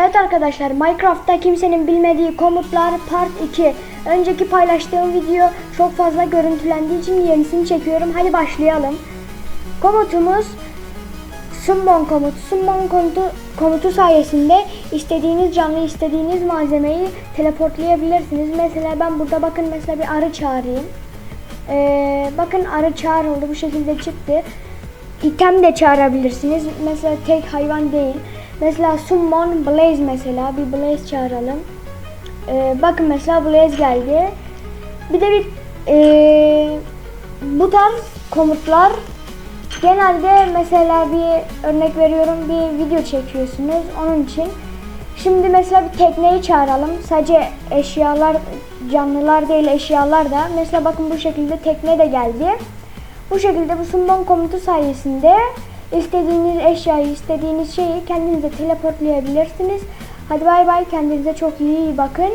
Evet arkadaşlar Minecraft'ta kimsenin bilmediği komutlar part 2. Önceki paylaştığım video çok fazla görüntülendiği için yenisini çekiyorum. Hadi başlayalım. Komutumuz summon komutu. Summon komutu, komutu sayesinde istediğiniz canlı, istediğiniz malzemeyi teleportlayabilirsiniz. Mesela ben burada bakın mesela bir arı çağırayım. Ee, bakın arı çağrıldı bu şekilde çıktı. İtem de çağırabilirsiniz. Mesela tek hayvan değil. Mesela summon blaze mesela bir blaze çağıralım. Ee, bakın mesela blaze geldi. Bir de bir ee, bu tarz komutlar genelde mesela bir örnek veriyorum bir video çekiyorsunuz onun için. Şimdi mesela bir tekneyi çağıralım. Sadece eşyalar, canlılar değil eşyalar da. Mesela bakın bu şekilde tekne de geldi. Bu şekilde bu summon komutu sayesinde istediğiniz eşyayı, istediğiniz şeyi kendinize teleportlayabilirsiniz. Hadi bay bay kendinize çok iyi bakın.